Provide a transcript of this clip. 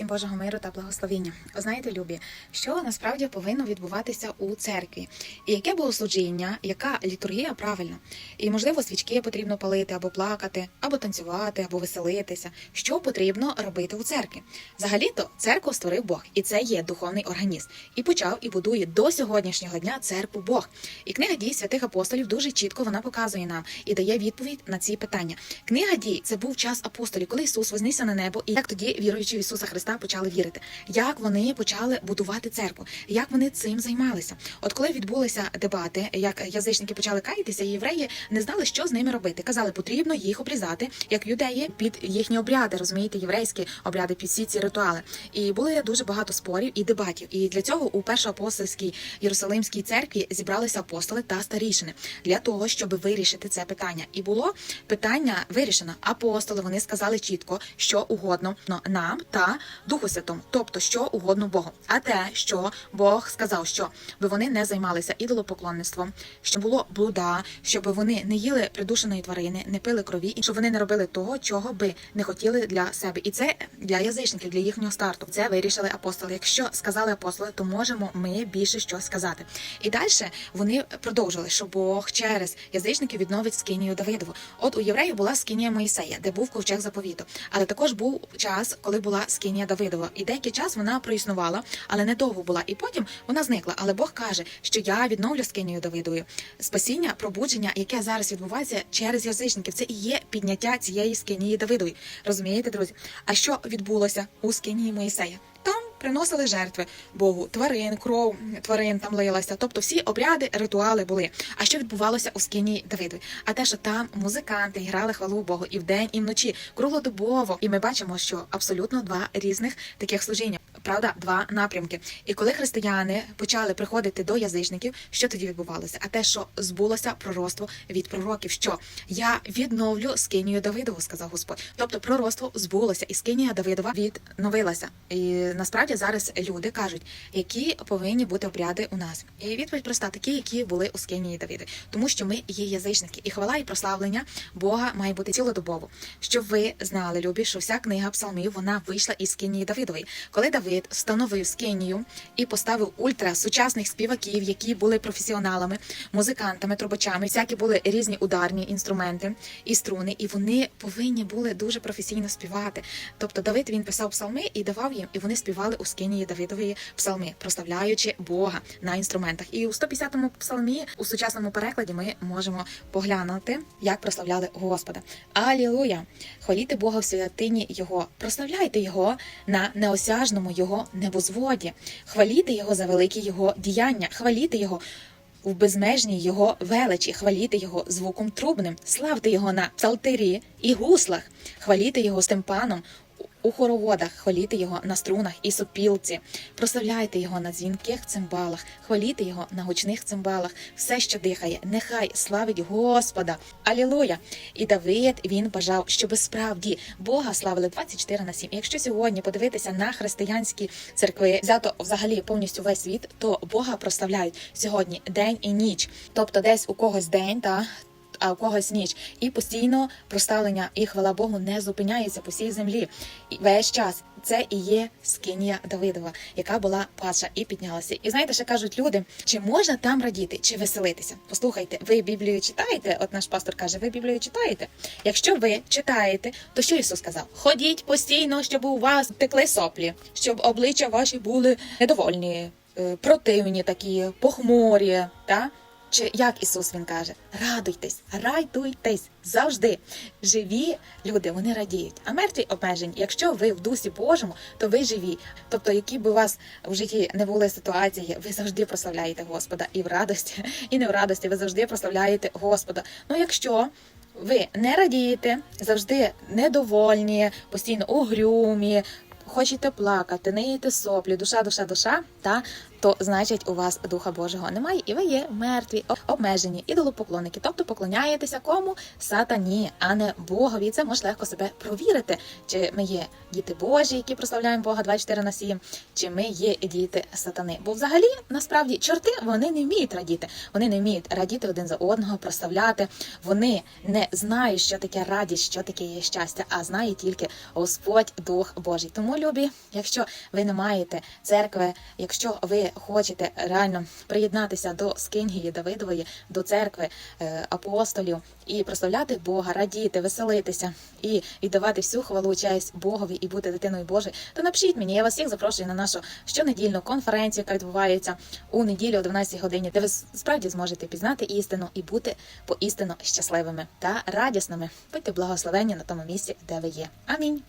Всім Божого миру та благословіння. Знаєте, любі, що насправді повинно відбуватися у церкві, і яке було служіння, яка літургія правильна, і можливо свічки потрібно палити або плакати, або танцювати, або веселитися. Що потрібно робити у церкві? Взагалі-то церкву створив Бог, і це є духовний організм. І почав і будує до сьогоднішнього дня церкву Бог. І книга дій святих апостолів дуже чітко вона показує нам і дає відповідь на ці питання. Книга дій це був час апостолів, коли Ісус вознісся на небо, і як тоді віруючи в Ісуса Христа почали вірити, як вони почали будувати церкву, як вони цим займалися. От коли відбулися дебати, як язичники почали каятися, євреї не знали, що з ними робити. Казали, потрібно їх обрізати, як юдеї, під їхні обряди, розумієте, єврейські обряди, під всі ці ритуали. І були дуже багато спорів і дебатів. І для цього у першоапостольській Єрусалимській церкві зібралися апостоли та старішини для того, щоб вирішити це питання. І було питання вирішено. Апостоли вони сказали чітко, що угодно нам та Духу Святому, тобто що угодно Богу. А те, що Бог сказав, що би вони не займалися ідолопоклонництвом, що було блуда, щоб вони не їли придушеної тварини, не пили крові, і щоб вони не робили того, чого би не хотіли для себе. І це для язичників, для їхнього старту. Це вирішили апостоли. Якщо сказали апостоли, то можемо ми більше що сказати. І далі вони продовжили, що Бог через язичників відновить скинію Давидову. От у євреїв була скинія Моїсея, де був ковчег заповіту. Але також був час, коли була скинія Давидова. І деякий час вона проіснувала, але недовго була. І потім вона зникла. Але Бог каже, що я відновлю скинію Давидовою. Спасіння, пробудження, яке зараз відбувається через язичників, це і є підняття цієї скинії Давидової. Розумієте, друзі? А що відбулося у скинії Моїсея? Там приносили жертви Богу, тварин, кров тварин там лилася. Тобто всі обряди, ритуали були. А що відбувалося у скині Давидові? А те, що там музиканти грали хвалу Богу і вдень, і вночі, круглодобово. І ми бачимо, що абсолютно два різних таких служіння. Правда, два напрямки. І коли християни почали приходити до язичників, що тоді відбувалося? А те, що збулося пророцтво від пророків, що я відновлю скинію Давидову, сказав Господь. Тобто пророцтво збулося, і скинія Давидова відновилася. І насправді зараз люди кажуть, які повинні бути обряди у нас. І відповідь проста: такі, які були у скинії Давиди, тому що ми є язичники, і хвала і прославлення Бога має бути цілодобово. Щоб ви знали, любі, що вся книга псалмів вона вийшла із скинії Давидової. Коли Давид встановив скинію і поставив ультра сучасних співаків, які були професіоналами, музикантами, трубачами, всякі були різні ударні інструменти і струни, і вони повинні були дуже професійно співати. Тобто Давид він писав псалми і давав їм, і вони співали у скинії Давидової псалми, прославляючи Бога на інструментах. І у 150-му псалмі у сучасному перекладі ми можемо поглянути, як прославляли Господа. Алілуя! Хваліте Бога в святині Його, прославляйте Його на неосяжному Його небозводі, хваліти Його за великі Його діяння, хваліти Його. В безмежній його величі. Хваліти його звуком трубним, славте його на псалтирі і гуслах, хваліти його стемпаном у хороводах, хваліти його на струнах і сопілці, прославляйте його на дзвінких цимбалах, хваліти його на гучних цимбалах, все, що дихає, нехай славить Господа. Алілуя! І Давид він бажав, щоб справді Бога славили 24 на 7. І якщо сьогодні подивитися на християнські церкви, взято взагалі повністю весь світ, то Бога прославляють сьогодні день і ніч. Тобто, десь у когось день та а у когось ніч. І постійно проставлення і хвала Богу не зупиняється по всій землі. І весь час це і є скинія Давидова, яка була падша і піднялася. І знаєте, що кажуть люди, чи можна там радіти, чи веселитися? Послухайте, ви Біблію читаєте? От наш пастор каже, ви Біблію читаєте? Якщо ви читаєте, то що Ісус сказав? Ходіть постійно, щоб у вас текли соплі, щоб обличчя ваші були недовольні, е, противні такі, похмурі. Та? Чи як Ісус Він каже, радуйтесь, радуйтесь завжди. Живі люди вони радіють, а мертві обмежені. Якщо ви в дусі Божому, то ви живі. Тобто, які б у вас в житті не були ситуації, ви завжди прославляєте Господа і в радості, і не в радості. Ви завжди прославляєте Господа. Ну якщо ви не радієте, завжди недовольні, постійно угрюмі, хочете плакати, неїте соплі, душа, душа, душа, та то значить у вас Духа Божого немає, і ви є мертві, обмежені, ідолопоклонники. Тобто поклоняєтеся кому? Сатані, а не Богові. І Це може легко себе провірити, чи ми є діти Божі, які прославляємо Бога 24 на 7, чи ми є діти сатани. Бо взагалі насправді чорти вони не вміють радіти. Вони не вміють радіти один за одного, прославляти. Вони не знають, що таке радість, що таке є щастя, а знає тільки Господь Дух Божий. Тому, любі, якщо ви не маєте церкви, якщо ви хочете реально приєднатися до Скингії Давидової, до церкви е, апостолів і прославляти Бога, радіти, веселитися і віддавати всю хвалу честь Богові і бути дитиною Божою, то напишіть мені. Я вас всіх запрошую на нашу щонедільну конференцію, яка відбувається у неділю о 12 годині, де ви справді зможете пізнати істину і бути поістину щасливими та радісними. Будьте благословені на тому місці, де ви є. Амінь.